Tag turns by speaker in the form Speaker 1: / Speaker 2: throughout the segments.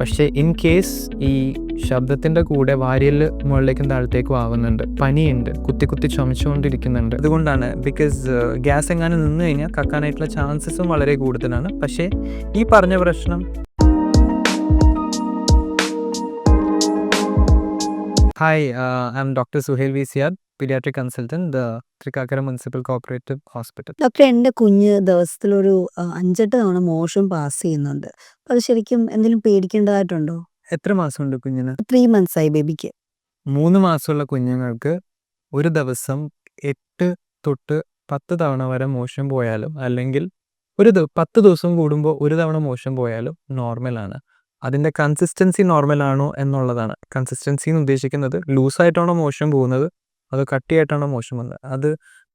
Speaker 1: പക്ഷേ in case ഈ ശബ്ദത്തിന്റെ കൂടെ വാരിയൽ മുകളിലേക്കും താഴത്തേക്കും ആവുന്നുണ്ട് പനിയുണ്ട് കുത്തി കുത്തി ചുമച്ചുകൊണ്ടിരിക്കുന്നുണ്ട്. അതുകൊണ്ടാണ് ബിക്കോസ് ഗ്യാസ് എങ്ങാനും നിന്ന് കഴിഞ്ഞാൽ കക്കാനായിട്ടുള്ള ചാൻസസും വളരെ കൂടുതലാണ്. പക്ഷേ ഈ പറഞ്ഞ പ്രശ്നം hi I I'm doctor Suhail V. Siyad paediatric consultant, the Thrikkakara municipal cooperative hospital
Speaker 2: doctor എന്റെ കുഞ്ഞ് ദിവസത്തിലൊരു ആ, അഞ്ചെട്ട് തവണ മോഷൻ പാസ് ചെയ്യുന്നുണ്ട്. അപ്പൊ അത് ശരിക്കും എന്തെങ്കിലും പേടിക്കേണ്ടതായിട്ടുണ്ടോ?
Speaker 1: എത്ര മാസമുണ്ട് കുഞ്ഞിന്?
Speaker 2: ത്രീ മന്ത്സ് ആയി ബേബിക്ക്.
Speaker 1: മൂന്ന് മാസമുള്ള കുഞ്ഞുങ്ങൾക്ക് ഒരു ദിവസം എട്ട് തൊട്ട് പത്ത് തവണ വരെ മോശം പോയാലും അല്ലെങ്കിൽ ഒരു ദിവ- പത്ത് ദിവസം കൂടുമ്പോൾ ഒരു തവണ മോശം പോയാലും നോർമലാണ് അതിന്റെ കൺസിസ്റ്റൻസി നോർമലാണോ എന്നുള്ളതാണ്. കൺസിസ്റ്റൻസി എന്ന് ഉദ്ദേശിക്കുന്നത് ലൂസായിട്ടാണോ മോശം പോകുന്നത് അതോ കട്ടിയായിട്ടാണോ മോശം വന്നത് അത്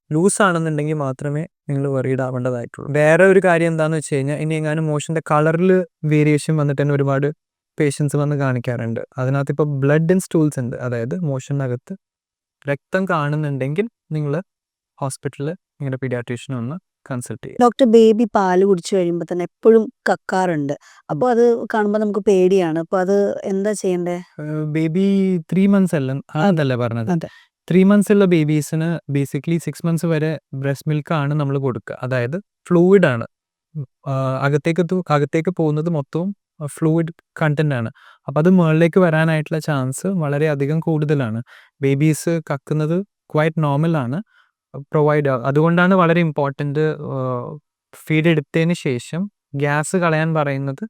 Speaker 1: ലൂസ് ആണെന്നുണ്ടെങ്കിൽ മാത്രമേ നിങ്ങൾ വെറീഡ് ആവേണ്ടതായിട്ടുള്ളൂ. വേറെ ഒരു കാര്യം എന്താണെന്ന് വെച്ച് കഴിഞ്ഞാൽ ഇനി എങ്ങാനും മോഷന്റെ കളറിൽ വേരിയേഷൻ വന്നിട്ട് തന്നെ ഒരുപാട് പേഷ്യൻസ് വന്ന് കാണിക്കാറുണ്ട്. അതിനകത്ത് ഇപ്പോൾ ബ്ലഡ് ആൻഡ് സ്റ്റൂൾസ് ഉണ്ട്. അതായത് മോഷനകത്ത് രക്തം കാണുന്നുണ്ടെങ്കിൽ നിങ്ങൾ ഹോസ്പിറ്റലിൽ നിങ്ങളുടെ പീഡിയാട്രീഷ്യനെ ഒന്ന് കൺസൾട്ട് ചെയ്യാം.
Speaker 2: ഡോക്ടർ ബേബി പാൽ കുടിച്ചു കഴിയുമ്പോൾ തന്നെ എപ്പോഴും കക്കാറുണ്ട്. അപ്പോൾ അത് കാണുമ്പോൾ നമുക്ക് പേടിയാണ്. അപ്പോൾ അത് എന്താ ചെയ്യണ്ടേ?
Speaker 1: ബേബി ത്രീ മന്ത്സ് അല്ല അതല്ലേ പറഞ്ഞത്. ത്രീ മന്ത്സ് ഉള്ള ബേബീസിന് ബേസിക്കലി സിക്സ് മന്ത്സ് വരെ ബ്രസ്റ്റ് മിൽക്ക് ആണ് നമ്മൾ കൊടുക്കുക അതായത് ഫ്ലൂയിഡ് ആണ്. അകത്തേക്ക് അകത്തേക്ക് പോകുന്നത് മൊത്തവും ഫ്ലൂയിഡ് കണ്ടന്റ് ആണ്. അപ്പം അത് മുകളിലേക്ക് വരാനായിട്ടുള്ള ചാൻസ് വളരെ അധികം കൂടുതലാണ്. ബേബീസ് കക്കുന്നത് ക്വൈറ്റ് നോർമൽ ആണ്. പ്രൊവൈഡ് അതുകൊണ്ടാണ് വളരെ ഇമ്പോർട്ടന്റ് ഫീഡ് എടുത്തതിന് ശേഷം ഗ്യാസ് കളയാൻ പറയുന്നത്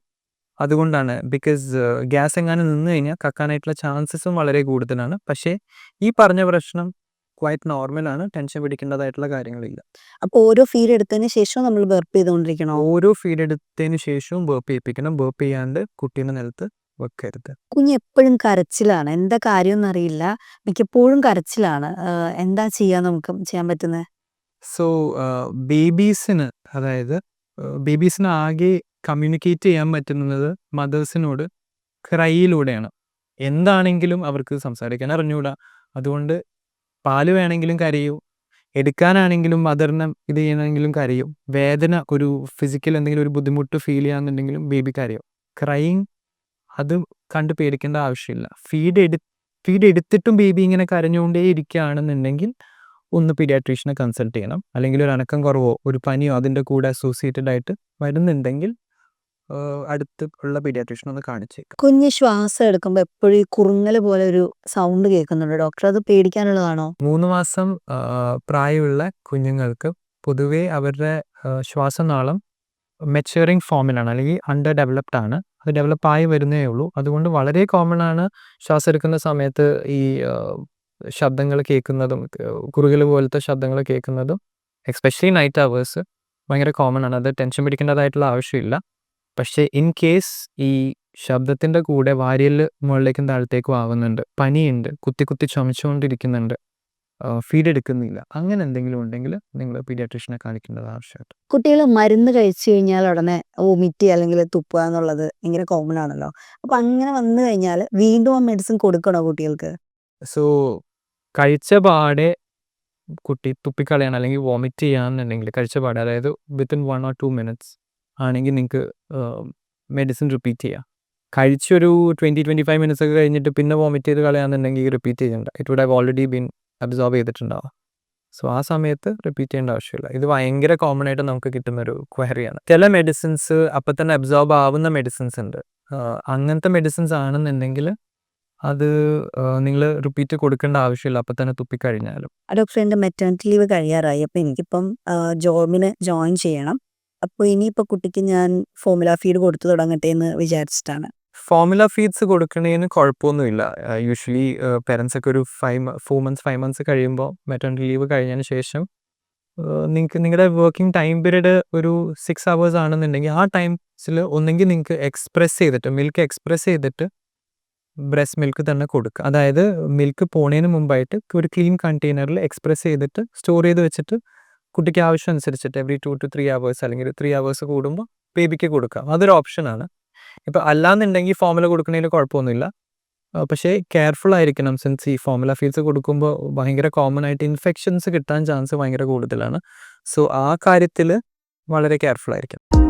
Speaker 1: അതുകൊണ്ടാണ്. ബിക്കോസ് ഗ്യാസ് എങ്ങാനും നിന്ന് കഴിഞ്ഞാൽ കക്കാനായിട്ടുള്ള ചാൻസസും വളരെ കൂടുതലാണ്. പക്ഷേ ഈ പറഞ്ഞ പ്രശ്നം ക്വൈറ്റ് നോർമലാണ് ടെൻഷൻ പിടിക്കേണ്ടതായിട്ടുള്ള കാര്യങ്ങളില്ല.
Speaker 2: അപ്പോൾ ഓരോ ഫീഡ് എടുത്തതിന് ശേഷം നമ്മൾ ബർപ്പ് ചെയ്തുകൊണ്ടിരിക്കണം?
Speaker 1: ഓരോ ഫീഡ് എടുത്തതിന് ശേഷവും ബർപ്പ് ചെയ്യിപ്പിക്കണം. ബർപ്പ് ചെയ്യാണ്ട് കുട്ടീനെ നിലത്ത് വെക്കരുത്.
Speaker 2: കുഞ്ഞ് എപ്പോഴും കരച്ചിലാണ്. എന്താ കാര്യം എന്നറിയില്ല മിക്കപ്പോഴും കരച്ചിലാണ്. എന്താ ചെയ്യാൻ നമുക്ക് ചെയ്യാൻ പറ്റുന്നത്
Speaker 1: സോ ബേബീസിന് അതായത് ബേബീസിന് ആകെ കമ്മ്യൂണിക്കേറ്റ് ചെയ്യാൻ പറ്റുന്നത് മദേഴ്സിനോട് ക്രൈയിലൂടെയാണ്. എന്താണെങ്കിലും അവർക്ക് സംസാരിക്കാൻ അറിഞ്ഞുകൂടാ അതുകൊണ്ട് പാൽ വേണമെങ്കിലും കരയും. എടുക്കാനാണെങ്കിലും മദറിനെ ഇത് ചെയ്യണമെങ്കിലും കരയും. വേദന ഒരു ഫിസിക്കൽ എന്തെങ്കിലും ഒരു ബുദ്ധിമുട്ട് ഫീൽ ചെയ്യാന്നുണ്ടെങ്കിലും ബേബി കരയും. ക്രൈയിങ് അത് കണ്ട് പേടിക്കേണ്ട ആവശ്യമില്ല. ഫീഡ് എടു ഫീഡ് എടുത്തിട്ടും ബേബി ഇങ്ങനെ കരഞ്ഞുകൊണ്ടേ ഇരിക്കുകയാണെന്നുണ്ടെങ്കിൽ ഒന്ന് പീഡിയാട്രീഷ്യനെ കൺസൾട്ട് ചെയ്യണം. അല്ലെങ്കിൽ ഒരു അനക്കം കുറവോ ഒരു പനിയോ അതിന്റെ കൂടെ അസോസിയേറ്റഡ് ആയിട്ട് വരുന്നുണ്ടെങ്കിൽ അടുത്ത് ഉള്ള പീഡിയാട്രീഷ്യനെ ഒന്ന് കാണിച്ചേക്കാം.
Speaker 2: കുഞ്ഞ് ശ്വാസം എടുക്കുമ്പോൾ എപ്പോഴും ഈ കുറുങ്ങൽ പോലെ ഒരു സൗണ്ട് കേൾക്കുന്നുണ്ട്? ഡോക്ടർ അത് പേടിക്കാനുള്ളതാണോ?
Speaker 1: മൂന്ന് മാസം പ്രായമുള്ള കുഞ്ഞുങ്ങൾക്ക് പൊതുവേ അവരുടെ ശ്വാസനാളം മെച്ചുറിങ് ഫോമിലാണ് അല്ലെങ്കിൽ അണ്ടർ ഡെവലപ്ഡ് ആണ്. അത് ഡെവലപ്പ് ആയി വരുന്നേ ഉള്ളൂ. അതുകൊണ്ട് വളരെ കോമൺ ആണ് ശ്വാസം എടുക്കുന്ന സമയത്ത് ഈ ശബ്ദങ്ങൾ കേൾക്കുന്നതും കുറുകൽ പോലത്തെ ശബ്ദങ്ങൾ കേൾക്കുന്നതും എക്സ്പെഷ്യലി നൈറ്റ് അവേഴ്സ് ഭയങ്കര കോമൺ ആണ്. അത് ടെൻഷൻ പിടിക്കേണ്ടതായിട്ടുള്ള ആവശ്യമില്ല. പക്ഷേ ഇൻ കേസ് ഈ ശബ്ദത്തിന്റെ കൂടെ വാരിയൽ മുകളിലേക്കും താഴത്തേക്കും ആവുന്നുണ്ട് പനിയുണ്ട് കുത്തി കുത്തി ചുമച്ചുകൊണ്ടിരിക്കുന്നുണ്ട് ഫീഡ് എടുക്കുന്നില്ല. അങ്ങനെ എന്തെങ്കിലും ഉണ്ടെങ്കിൽ നിങ്ങൾ പീഡിയാട്രീഷ്യനെ കാണിക്കേണ്ടത് ആവശ്യമായിട്ട്.
Speaker 2: കുട്ടികൾ മരുന്ന് കഴിച്ചു കഴിഞ്ഞാൽ ഉടനെ വൊമിറ്റ് അല്ലെങ്കിൽ തുപ്പുക എന്നുള്ളത് ഭയങ്കര കോമൺ ആണല്ലോ. അപ്പൊ അങ്ങനെ വന്നു കഴിഞ്ഞാൽ വീണ്ടും ആ മെഡിസിൻ കൊടുക്കണോ കുട്ടികൾക്ക്?
Speaker 1: സോ കഴിച്ച പാടെ കുട്ടി തുപ്പിക്കളയാണ് അല്ലെങ്കിൽ വോമിറ്റ് ചെയ്യാന്നുണ്ടെങ്കിൽ കഴിച്ച പാടെ അതായത് within one or two minutes ആണെങ്കിൽ നിങ്ങൾക്ക് മെഡിസിൻ റിപ്പീറ്റ് ചെയ്യാം. കഴിച്ചൊരു ട്വന്റി ട്വന്റി ഫൈവ് മിനിറ്റ്സ് ഒക്കെ കഴിഞ്ഞിട്ട് പിന്നെ വോമിറ്റ് ചെയ്ത് കളയാന്നുണ്ടെങ്കിൽ റിപ്പീറ്റ് ചെയ്യണ്ട. It would have already been absorb ചെയ്തിട്ടുണ്ടാവുക. So ആ സമയത്ത് റിപ്പീറ്റ് ചെയ്യേണ്ട ആവശ്യമില്ല. ഇത് ഭയങ്കര കോമൺ ആയിട്ട് നമുക്ക് കിട്ടുന്ന ഒരു ക്വയറിയാണ് ചില മെഡിസിൻസ് അപ്പം തന്നെ അബ്സോർബ് ആവുന്ന മെഡിസിൻസ് ഉണ്ട്. അങ്ങനത്തെ മെഡിസിൻസ് ആണെന്നുണ്ടെങ്കിൽ അത് നിങ്ങൾ റിപ്പീറ്റ് കൊടുക്കേണ്ട ആവശ്യമില്ല. അപ്പം തന്നെ തുപ്പി തുപ്പിക്കഴിഞ്ഞാലും
Speaker 2: ഡോക്ടർ എന്റെ മെറ്റേണിറ്റി ലീവ് കഴിയാറായി. അപ്പം എനിക്കിപ്പം ജോബിന് ജോയിൻ ചെയ്യണം. അപ്പോൾ ഇനിയിപ്പോൾ കുട്ടിക്ക് ഞാൻ ഫോമുല ഫീഡ് കൊടുത്തു തുടങ്ങട്ടെ എന്ന് വിചാരിച്ചിട്ടാണ്.
Speaker 1: ഫോമുല ഫീഡ്സ് കൊടുക്കണതിന് കുഴപ്പമൊന്നുമില്ല യൂഷ്വലി പേരൻസ് ഒക്കെ ഒരു five four months five months കഴിയുമ്പോൾ മെറ്റേണിറ്റി ലീവ് കഴിഞ്ഞതിന് ശേഷം നിങ്ങൾക്ക് നിങ്ങളുടെ വർക്കിംഗ് ടൈം പീരീഡ് ഒരു സിക്സ് അവേഴ്സ് ആണെന്നുണ്ടെങ്കിൽ ആ ടൈംസിൽ ഒന്നെങ്കിൽ നിങ്ങൾക്ക് എക്സ്പ്രസ് ചെയ്തിട്ട് മിൽക്ക് എക്സ്പ്രസ് ചെയ്തിട്ട് ബ്രസ്റ്റ് മിൽക്ക് തന്നെ കൊടുക്കുക അതായത് മിൽക്ക് പോണേന് മുമ്പായിട്ട് ഒരു ക്ലീൻ കണ്ടെയ്നറിൽ എക്സ്പ്രസ് ചെയ്തിട്ട് സ്റ്റോർ ചെയ്ത് വെച്ചിട്ട് കുട്ടിക്ക് ആവശ്യം അനുസരിച്ചിട്ട് every two two three hours അല്ലെങ്കിൽ ത്രീ അവേഴ്സ് കൂടുമ്പോൾ ബേബിക്ക് കൊടുക്കാം. അതൊരു ഓപ്ഷനാണ് ഇപ്പോൾ അല്ലാന്നുണ്ടെങ്കിൽ ഫോമുല കൊടുക്കുന്നതിൽ കുഴപ്പമൊന്നുമില്ല പക്ഷേ കെയർഫുൾ ആയിരിക്കണം സിൻസ് ഈ ഫോമുല ഫീഡ്സ് കൊടുക്കുമ്പോൾ ഭയങ്കര കോമൺ ആയിട്ട് ഇൻഫെക്ഷൻസ് കിട്ടാൻ ചാൻസ് ഭയങ്കര കൂടുതലാണ്. സോ ആ കാര്യത്തിൽ വളരെ കെയർഫുൾ ആയിരിക്കണം.